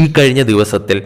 ഈ കഴിഞ്ഞ ദിവസത്തിൽ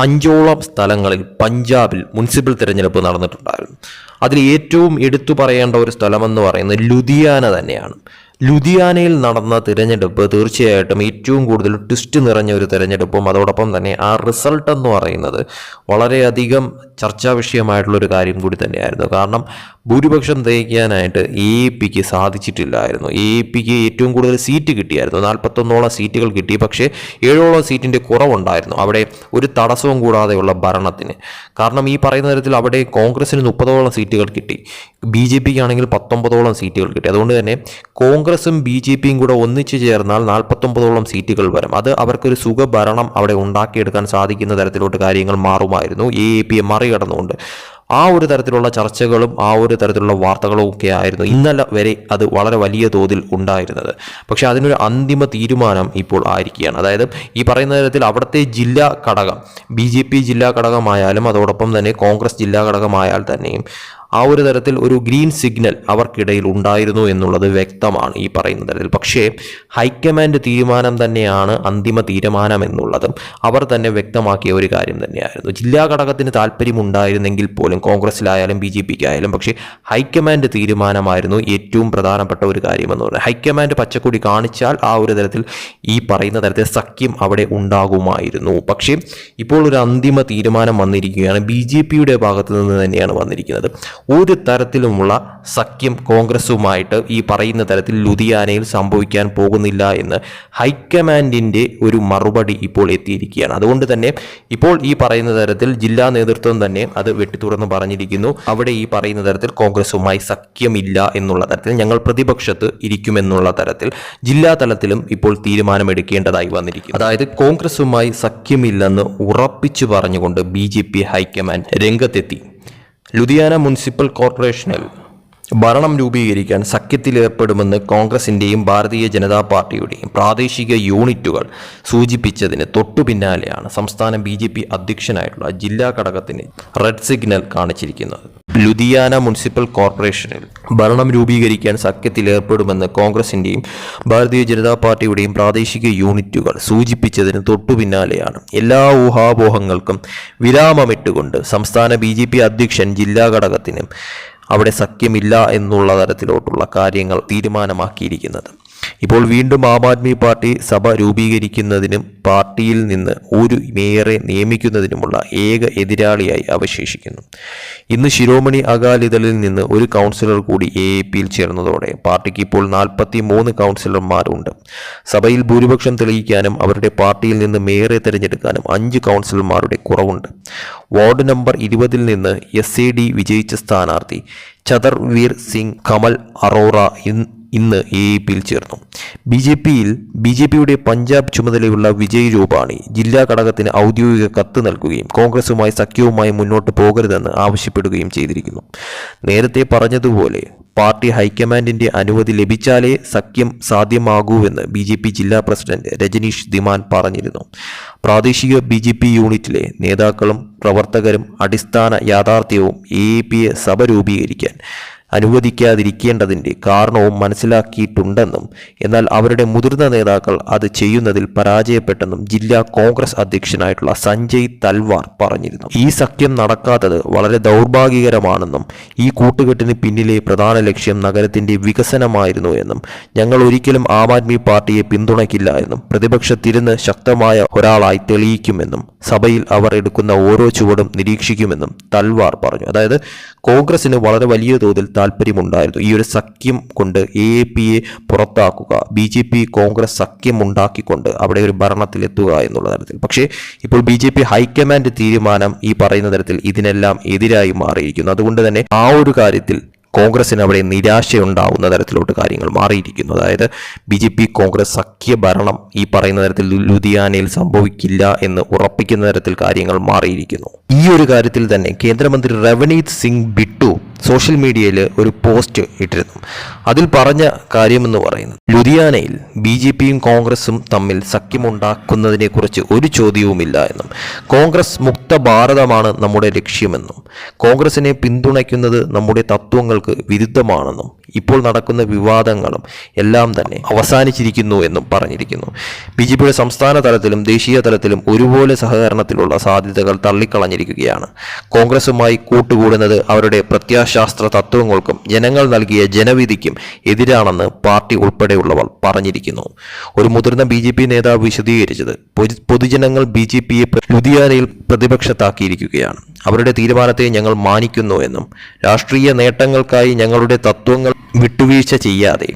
അഞ്ചോളം സ്ഥലങ്ങളിൽ പഞ്ചാബിൽ മുനിസിപ്പൽ തിരഞ്ഞെടുപ്പ് നടന്നിട്ടുണ്ടായിരുന്നു. അതിൽ ഏറ്റവും എടുത്തു പറയേണ്ട ഒരു സ്ഥലമെന്ന് പറയുന്നത് ലുധിയാന തന്നെയാണ്. ലുധിയാനയിൽ നടന്ന തിരഞ്ഞെടുപ്പ് തീർച്ചയായിട്ടും ഏറ്റവും കൂടുതൽ ട്വിസ്റ്റ് നിറഞ്ഞ ഒരു തിരഞ്ഞെടുപ്പും അതോടൊപ്പം തന്നെ ആ റിസൾട്ട് എന്ന് പറയുന്നത് വളരെയധികം ചർച്ചാ വിഷയമായിട്ടുള്ളൊരു കാര്യം കൂടി തന്നെയായിരുന്നു. കാരണം ഭൂരിപക്ഷം തേക്കാനായിട്ട് എ പിക്ക് സാധിച്ചിട്ടില്ലായിരുന്നു. എ പിക്ക് ഏറ്റവും കൂടുതൽ സീറ്റ് കിട്ടിയായിരുന്നു. നാൽപ്പത്തൊന്നോളം സീറ്റുകൾ കിട്ടി. പക്ഷേ ഏഴോളം സീറ്റിന്റെ കുറവുണ്ടായിരുന്നു അവിടെ ഒരു തടസ്സവും കൂടാതെയുള്ള ഭരണത്തിന്. കാരണം ഈ പറയുന്ന തരത്തിൽ അവിടെ കോൺഗ്രസിന് മുപ്പതോളം സീറ്റുകൾ കിട്ടി. ബി ജെ പിക്ക് ആണെങ്കിൽ പത്തൊമ്പതോളം സീറ്റുകൾ കിട്ടി. അതുകൊണ്ട് തന്നെ കോൺഗ്രസും ബി ജെ പിയും കൂടെ ഒന്നിച്ചു ചേർന്നാൽ നാൽപ്പത്തൊമ്പതോളം സീറ്റുകൾ വരും. അത് അവർക്കൊരു സുഖഭരണം അവിടെ ഉണ്ടാക്കിയെടുക്കാൻ സാധിക്കുന്ന തരത്തിലോട്ട് കാര്യങ്ങൾ മാറുമായിരുന്നു. എ എ പിയെ മറികടന്നുകൊണ്ട് ആ ഒരു തരത്തിലുള്ള ചർച്ചകളും ആ ഒരു തരത്തിലുള്ള വാർത്തകളും ഒക്കെ ആയിരുന്നു ഇന്നലെ വരെ അത് വളരെ വലിയ തോതിൽ ഉണ്ടായിരുന്നത്. പക്ഷേ അതിനൊരു അന്തിമ തീരുമാനം ഇപ്പോൾ ആയിരിക്കുകയാണ്. അതായത് ഈ പറയുന്ന തരത്തിൽ അവിടുത്തെ ജില്ലാ ഘടകം ബി ജില്ലാ ഘടകമായാലും അതോടൊപ്പം തന്നെ കോൺഗ്രസ് ജില്ലാ ഘടകമായാൽ തന്നെയും ആ ഒരു തരത്തിൽ ഒരു ഗ്രീൻ സിഗ്നൽ അവർക്കിടയിൽ ഉണ്ടായിരുന്നു എന്നുള്ളത് വ്യക്തമാണ് ഈ പറയുന്ന തരത്തിൽ. പക്ഷേ ഹൈക്കമാൻഡ് തീരുമാനം തന്നെയാണ് അന്തിമ തീരുമാനം എന്നുള്ളതും അവർ തന്നെ വ്യക്തമാക്കിയ ഒരു കാര്യം തന്നെയായിരുന്നു. ജില്ലാ ഘടകത്തിന് താല്പര്യമുണ്ടായിരുന്നെങ്കിൽ പോലും കോൺഗ്രസിലായാലും ബി ജെ പിക്കായാലും പക്ഷേ ഹൈക്കമാൻഡ് തീരുമാനമായിരുന്നു ഏറ്റവും പ്രധാനപ്പെട്ട ഒരു കാര്യമെന്ന് പറയുന്നത് ഹൈക്കമാൻഡ് പച്ചക്കൊടി കാണിച്ചാൽ ആ ഒരു തരത്തിൽ ഈ പറയുന്ന തരത്തിൽ സഖ്യം അവിടെ ഉണ്ടാകുമായിരുന്നു. പക്ഷേ ഇപ്പോൾ ഒരു അന്തിമ തീരുമാനം വന്നിരിക്കുകയാണ്. ബി ജെ പിയുടെ ഭാഗത്തു നിന്ന് തന്നെയാണ് വന്നിരിക്കുന്നത്. ഒരു തരത്തിലുമുള്ള സഖ്യം കോൺഗ്രസുമായിട്ട് ഈ പറയുന്ന തരത്തിൽ ലുധിയാനയിൽ സംഭവിക്കാൻ പോകുന്നില്ല എന്ന് ഹൈക്കമാൻഡിന്റെ ഒരു മറുപടി ഇപ്പോൾ എത്തിയിരിക്കുകയാണ്. അതുകൊണ്ട് തന്നെ ഇപ്പോൾ ഈ പറയുന്ന തരത്തിൽ ജില്ലാ നേതൃത്വം തന്നെ അത് വെട്ടിത്തുറന്ന് പറഞ്ഞിരിക്കുന്നു. അവിടെ ഈ പറയുന്ന തരത്തിൽ കോൺഗ്രസുമായി സഖ്യമില്ല എന്നുള്ള തരത്തിൽ ഞങ്ങൾ പ്രതിപക്ഷത്ത് ഇരിക്കുമെന്നുള്ള തരത്തിൽ ജില്ലാ തലത്തിലും ഇപ്പോൾ തീരുമാനമെടുക്കേണ്ടതായി വന്നിരിക്കുന്നു. അതായത് കോൺഗ്രസുമായി സഖ്യമില്ലെന്ന് ഉറപ്പിച്ചു പറഞ്ഞുകൊണ്ട് ബി ജെ പി ഹൈക്കമാൻഡ് രംഗത്തെത്തി. ലുധിയാന മുനിസിപ്പൽ കോർപ്പറേഷനിൽ ഭരണം രൂപീകരിക്കാൻ സഖ്യത്തിലേർപ്പെടുമെന്ന് കോൺഗ്രസിന്റെയും ഭാരതീയ ജനതാ പാർട്ടിയുടെയും പ്രാദേശിക യൂണിറ്റുകൾ സൂചിപ്പിച്ചതിന് തൊട്ടു പിന്നാലെയാണ് സംസ്ഥാന ബി അധ്യക്ഷനായിട്ടുള്ള ജില്ലാ ഘടകത്തിന് റെഡ് സിഗ്നൽ കാണിച്ചിരിക്കുന്നത്. ലുധിയാന മുനിസിപ്പൽ കോർപ്പറേഷനിൽ ഭരണം രൂപീകരിക്കാൻ സഖ്യത്തിലേർപ്പെടുമെന്ന് കോൺഗ്രസിന്റെയും ഭാരതീയ ജനതാ പാർട്ടിയുടെയും പ്രാദേശിക യൂണിറ്റുകൾ സൂചിപ്പിച്ചതിന് തൊട്ടു പിന്നാലെയാണ്. എല്ലാ ഊഹാപോഹങ്ങൾക്കും വിരാമമിട്ടുകൊണ്ട് സംസ്ഥാന ബി ജെ പി അധ്യക്ഷൻ ജില്ലാ ഘടകത്തിന് അവിടെ സഖ്യമില്ല എന്നുള്ള തരത്തിലോട്ടുള്ള കാര്യങ്ങൾ തീരുമാനമാക്കിയിരിക്കുന്നത്. ഇപ്പോൾ വീണ്ടും ആം ആദ്മി പാർട്ടി സഭ രൂപീകരിക്കുന്നതിനും പാർട്ടിയിൽ നിന്ന് ഒരു മേയറെ നിയമിക്കുന്നതിനുമുള്ള ഏക എതിരാളിയായി അവശേഷിക്കുന്നു. ഇന്ന് ശിരോമണി അകാലിദളിൽ നിന്ന് ഒരു കൗൺസിലർ കൂടി എ എ പിയിൽ ചേർന്നതോടെ പാർട്ടിക്ക് ഇപ്പോൾ നാൽപ്പത്തി മൂന്ന് കൗൺസിലർമാരുണ്ട്. സഭയിൽ ഭൂരിപക്ഷം തെളിയിക്കാനും അവരുടെ പാർട്ടിയിൽ നിന്ന് മേയറെ തിരഞ്ഞെടുക്കാനും അഞ്ച് കൗൺസിലർമാരുടെ കുറവുണ്ട്. വാർഡ് നമ്പർ ഇരുപതിൽ നിന്ന് എസ് എ ഡി വിജയിച്ച സ്ഥാനാർത്ഥി ചതർവീർ സിംഗ് കമൽ അറോറ ഇന്ന് എ എ പിയിൽ ചേർന്നു. ബി ജെ പിയിൽ ബി ജെ പിയുടെ പഞ്ചാബ് ചുമതലയുള്ള വിജയ് രൂപാണി ജില്ലാ ഘടകത്തിന് ഔദ്യോഗിക കത്ത് നൽകുകയും കോൺഗ്രസുമായി സഖ്യവുമായി മുന്നോട്ട് പോകരുതെന്ന് ആവശ്യപ്പെടുകയും ചെയ്തിരിക്കുന്നു. നേരത്തെ പറഞ്ഞതുപോലെ പാർട്ടി ഹൈക്കമാൻഡിന്റെ അനുമതി ലഭിച്ചാലേ സഖ്യം സാധ്യമാകൂവെന്ന് ബി ജെ പി ജില്ലാ പ്രസിഡന്റ് രജനീഷ് ദിമാൻ പറഞ്ഞിരുന്നു. പ്രാദേശിക ബി ജെ പി യൂണിറ്റിലെ നേതാക്കളും പ്രവർത്തകരും അടിസ്ഥാന യാഥാർത്ഥ്യവും എ എ പിയെ സഭ രൂപീകരിക്കാൻ അനുവദിക്കാതിരിക്കേണ്ടതിന്റെ കാരണവും മനസ്സിലാക്കിയിട്ടുണ്ടെന്നും എന്നാൽ അവരുടെ മുതിർന്ന നേതാക്കൾ അത് ചെയ്യുന്നതിൽ പരാജയപ്പെട്ടെന്നും ജില്ലാ കോൺഗ്രസ് അധ്യക്ഷനായിട്ടുള്ള സഞ്ജയ് തൽവാർ പറഞ്ഞിരുന്നു. ഈ സഖ്യം നടക്കാത്തത് വളരെ ദൗർഭാഗ്യകരമാണെന്നും ഈ കൂട്ടുകെട്ടിന് പിന്നിലെ പ്രധാന ലക്ഷ്യം നഗരത്തിന്റെ വികസനമായിരുന്നു എന്നും ഞങ്ങൾ ഒരിക്കലും ആം ആദ്മി പാർട്ടിയെ പിന്തുണയ്ക്കില്ല എന്നും പ്രതിപക്ഷത്തിരുന്ന് ശക്തമായ ഒരാളായി തെളിയിക്കുമെന്നും സഭയിൽ അവർ എടുക്കുന്ന ഓരോ ചുവടും നിരീക്ഷിക്കുമെന്നും തൽവാർ പറഞ്ഞു. അതായത് കോൺഗ്രസിന് വളരെ വലിയ തോതിൽ താല്പര്യമുണ്ടായിരുന്നു. ഈ ഒരു സഖ്യം കൊണ്ട് എ പുറത്താക്കുക ബി ജെ പി കോൺഗ്രസ് സഖ്യം ഉണ്ടാക്കിക്കൊണ്ട് അവിടെ ഒരു ഭരണത്തിലെത്തുക എന്നുള്ള തരത്തിൽ. പക്ഷേ ഇപ്പോൾ ബി ജെ പി ഹൈക്കമാൻഡ് തീരുമാനം ഈ പറയുന്ന തരത്തിൽ ഇതിനെല്ലാം എതിരായി മാറിയിരിക്കുന്നു. അതുകൊണ്ട് തന്നെ ആ ഒരു കാര്യത്തിൽ കോൺഗ്രസിന് അവിടെ നിരാശയുണ്ടാവുന്ന തരത്തിലോട്ട് കാര്യങ്ങൾ മാറിയിരിക്കുന്നു. അതായത് ബി ജെ പി കോൺഗ്രസ് സഖ്യ ഭരണം ഈ പറയുന്ന തരത്തിൽ ലുധിയാനയിൽ സംഭവിക്കില്ല എന്ന് ഉറപ്പിക്കുന്ന തരത്തിൽ കാര്യങ്ങൾ മാറിയിരിക്കുന്നു. ഈ ഒരു കാര്യത്തിൽ തന്നെ കേന്ദ്രമന്ത്രി റവനീത് സിംഗ് ബിട്ടു സോഷ്യൽ മീഡിയയിൽ ഒരു പോസ്റ്റ് ഇട്ടിരുന്നു. അതിൽ പറഞ്ഞ കാര്യമെന്ന് പറയുന്നത് ലുധിയാനയിൽ ബി ജെ പിയും കോൺഗ്രസും തമ്മിൽ സഖ്യമുണ്ടാക്കുന്നതിനെക്കുറിച്ച് ഒരു ചോദ്യവുമില്ല എന്നും കോൺഗ്രസ് മുക്ത ഭാരതമാണ് നമ്മുടെ ലക്ഷ്യമെന്നും കോൺഗ്രസിനെ പിന്തുണയ്ക്കുന്നത് നമ്മുടെ തത്വങ്ങൾക്ക് വിരുദ്ധമാണെന്നും ഇപ്പോൾ നടക്കുന്ന വിവാദങ്ങളും എല്ലാം തന്നെ അവസാനിച്ചിരിക്കുന്നു എന്നും പറഞ്ഞിരിക്കുന്നു. ബി ജെ പിയുടെ സംസ്ഥാന തലത്തിലും ദേശീയ തലത്തിലും ഒരുപോലെ സഹകരണത്തിലുള്ള സാധ്യതകൾ തള്ളിക്കളഞ്ഞിരിക്കുകയാണ്. കോൺഗ്രസുമായി കൂട്ടുകൂടുന്നത് അവരുടെ പ്രത്യാശാസ്ത്ര തത്വങ്ങൾക്കും ജനങ്ങൾ നൽകിയ ജനവിധിക്കും എതിരാണെന്ന് പാർട്ടി ഉൾപ്പെടെയുള്ളവർ പറഞ്ഞിരിക്കുന്നു. ഒരു മുതിർന്ന ബി നേതാവ് വിശദീകരിച്ചത് പൊതു- പൊതുജനങ്ങൾ ബി ജെ പിയെ ലുധിയാനയിൽ പ്രതിപക്ഷത്താക്കിയിരിക്കുകയാണ്. അവരുടെ തീരുമാനത്തെ ഞങ്ങൾ മാനിക്കുന്നു എന്നും രാഷ്ട്രീയ നേട്ടങ്ങൾക്കായി ഞങ്ങളുടെ തത്വങ്ങൾ വിട്ടുവീഴ്ച ചെയ്യാതെ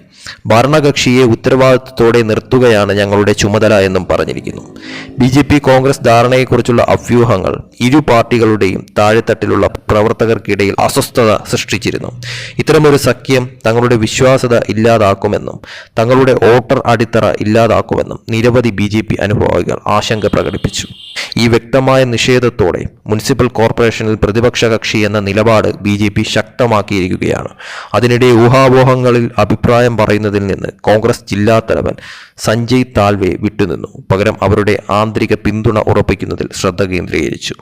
ഭരണകക്ഷിയെ ഉത്തരവാദിത്വത്തോടെ നിർത്തുകയാണ് ഞങ്ങളുടെ ചുമതല എന്നും പറഞ്ഞിരിക്കുന്നു. ബി ജെ പി കോൺഗ്രസ് ധാരണയെക്കുറിച്ചുള്ള അഭ്യൂഹങ്ങൾ ഇരു പാർട്ടികളുടെയും താഴെത്തട്ടിലുള്ള പ്രവർത്തകർക്കിടയിൽ അസ്വസ്ഥത സൃഷ്ടിച്ചിരുന്നു. ഇത്തരമൊരു സഖ്യം തങ്ങളുടെ വിശ്വാസത ഇല്ലാതാക്കുമെന്നും തങ്ങളുടെ വോട്ടർ അടിത്തറ ഇല്ലാതാക്കുമെന്നും നിരവധി ബി ജെ പി അനുഭാവികൾ ആശങ്ക പ്രകടിപ്പിച്ചു. ഈ വ്യക്തമായ നിഷേധത്തോടെ മുനിസിപ്പൽ കോർപ്പറേഷനിൽ പ്രതിപക്ഷ കക്ഷി എന്ന നിലപാട് ബി ശക്തമാക്കിയിരിക്കുകയാണ്. അതിനിടെ ഊഹാപോഹങ്ങളിൽ അഭിപ്രായം പറയുന്നതിൽ നിന്ന് കോൺഗ്രസ് ജില്ലാ തലവൻ സഞ്ജയ് താൽവെ വിട്ടുനിന്നു. പകരം അവരുടെ ആന്തരിക പിന്തുണ ഉറപ്പിക്കുന്നതിൽ ശ്രദ്ധ കേന്ദ്രീകരിച്ചു.